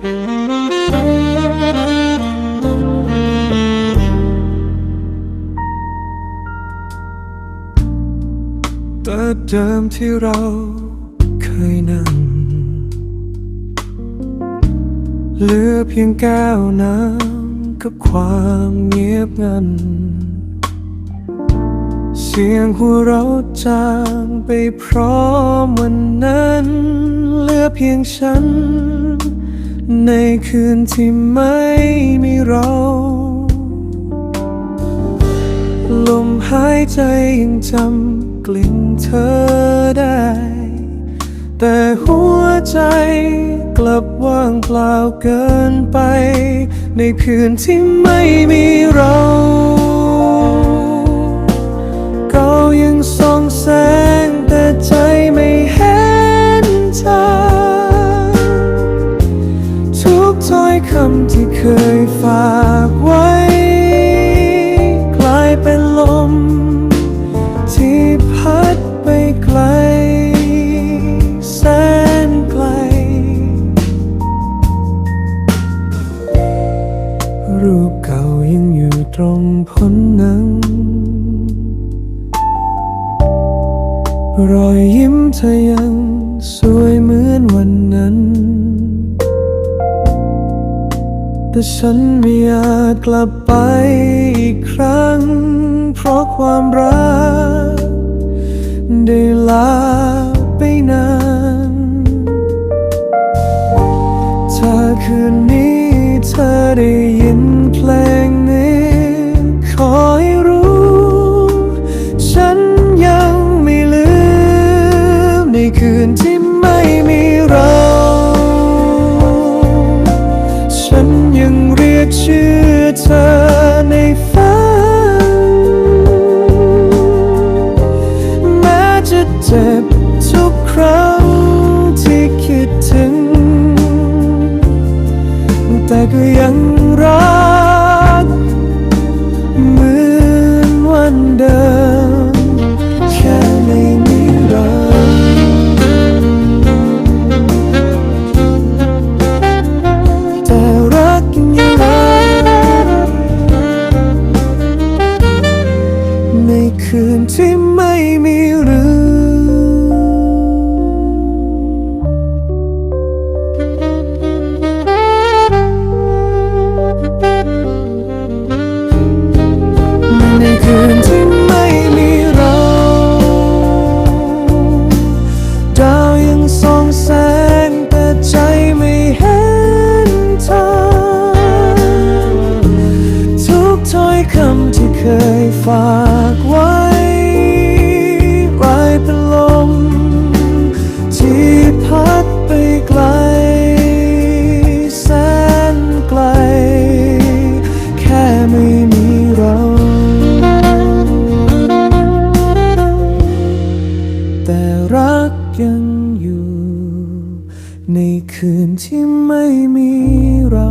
แต่เดิมที่เราเคยนั่ง เหลือเพียงแก้วน้ำกับความเงียบงัน เสียงหัวเราะจางไปพร้อมวันนั้น เหลือเพียงฉัน ในคืนที่ไม่มีเรา ลมหายใจยังจำกลิ่นเธอได้ แต่หัวใจกลับว่างเปล่าเกินไป ในคืนที่ไม่มีเรา รูปเก่ายังอยู่ตรงพนหนัง รอยยิ้มเธอยังสวยเหมือนวันนั้น แต่ฉันไม่อาจกลับไปอีกครั้ง เพราะความรัก ได้ลาไปนานถ้าคืนนี้เธอได้ ครั้งที่คิดถึง แต่ก็ยังรัก เหมือนวันเดิม แค่ไม่มีเราแต่รักยังอยู่ในคืนที่ คำที่เคยฝากไว้กลายเป็นลม ที่พัดไปไกล แสนไกล แค่ไม่มีเรา แต่รักยังอยู่ ในคืนที่ไม่มีเรา